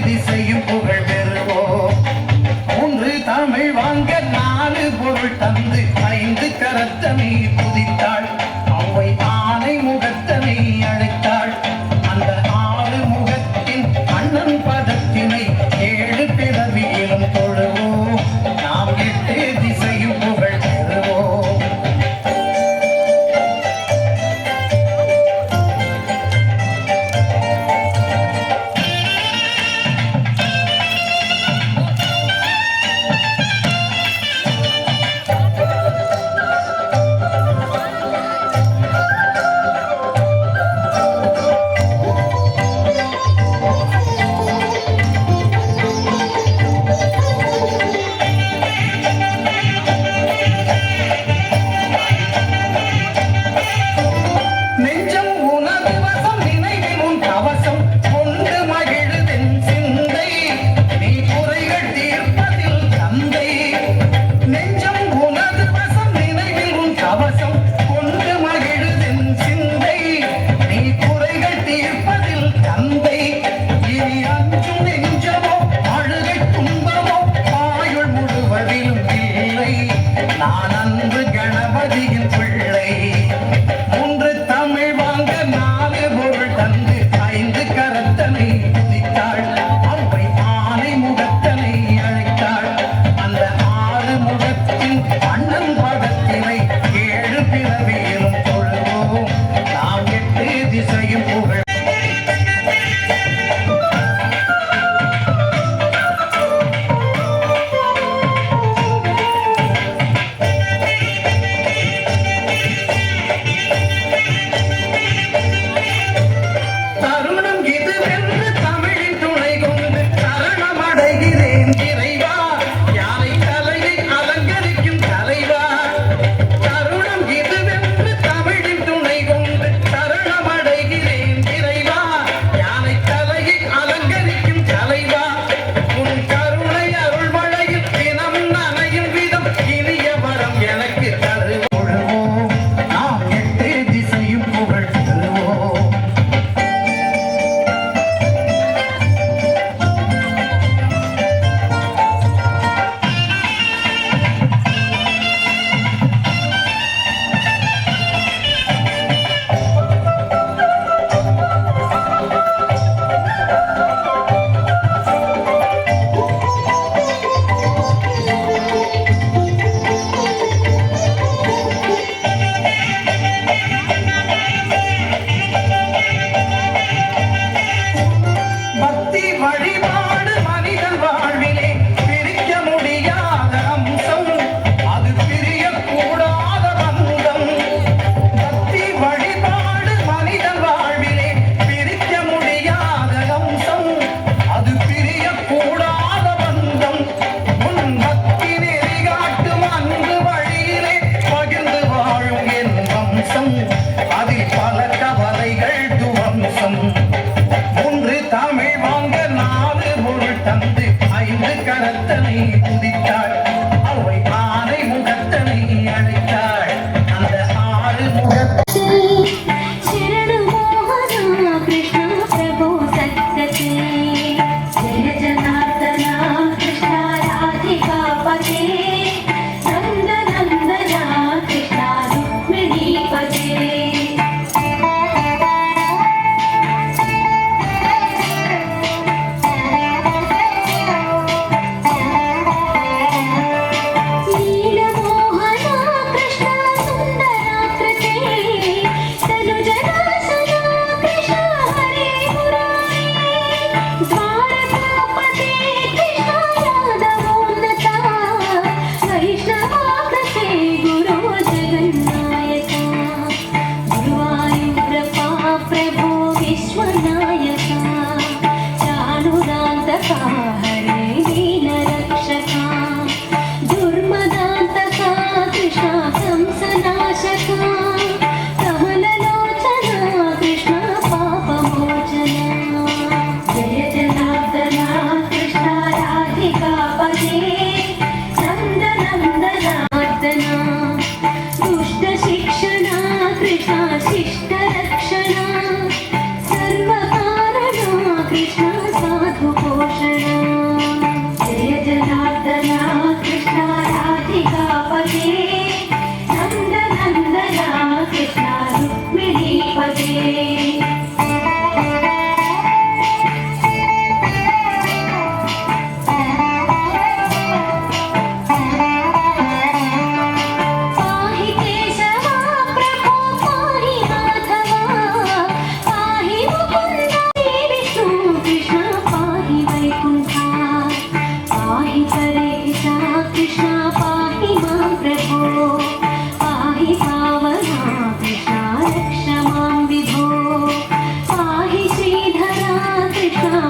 திசையும் புகழ் பெறுவோம். மூன்று தமிழ் வாங்க நாலு பொருள் தந்து ஐந்து கரத்தமீ கரையும் போக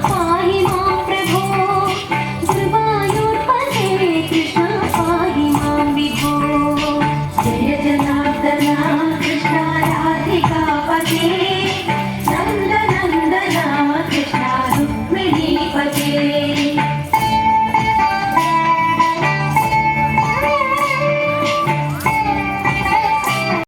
花。